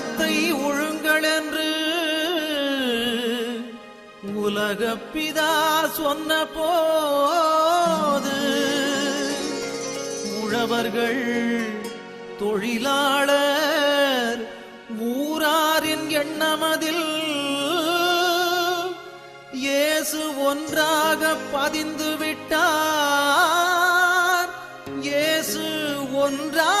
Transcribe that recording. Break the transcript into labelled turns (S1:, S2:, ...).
S1: அறத்தை ஒழுங்கள் என்று உலகப்பிதா சொன்ன போது உழவர்கள் தொழிலாளர் ஊராரின் எண்ணமதில் இயேசு ஒன்றாக பதிந்து விட்டார் இயேசு ஒன்றாக